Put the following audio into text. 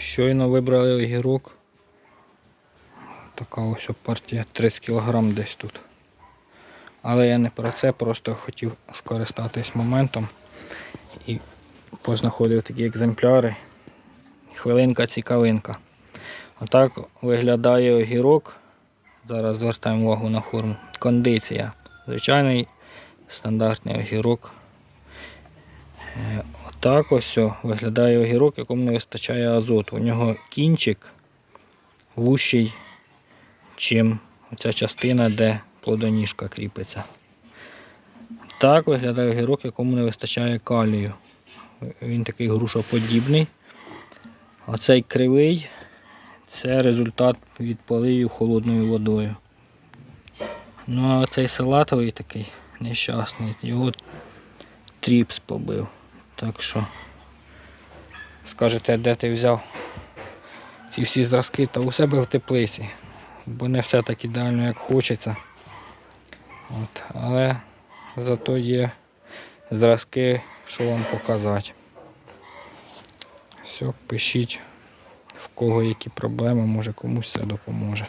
Щойно вибрали огірок. Така ось партія 30 кг десь тут. Але я не про це, просто хотів скористатись моментом і познаходив такі екземпляри. Хвилинка цікавинка. Отак виглядає огірок. Зараз звертаємо увагу на форму. Кондиція. Звичайний стандартний огірок. Отак ось о виглядає огірок, якому не вистачає азоту. У нього кінчик вущий, чим оця частина, де плодоніжка кріпиться. Так виглядає огірок, якому не вистачає калію. Він такий грушоподібний. А цей кривий це результат від поливів холодною водою. Ну а цей салатовий такий нещасний, його тріпс побив. Так що скажете, де ти взяв ці всі зразки та у себе в теплиці. Бо не все так ідеально, як хочеться. От. Але зато є зразки, що вам показати. Все, пишіть, в кого які проблеми, може комусь це допоможе.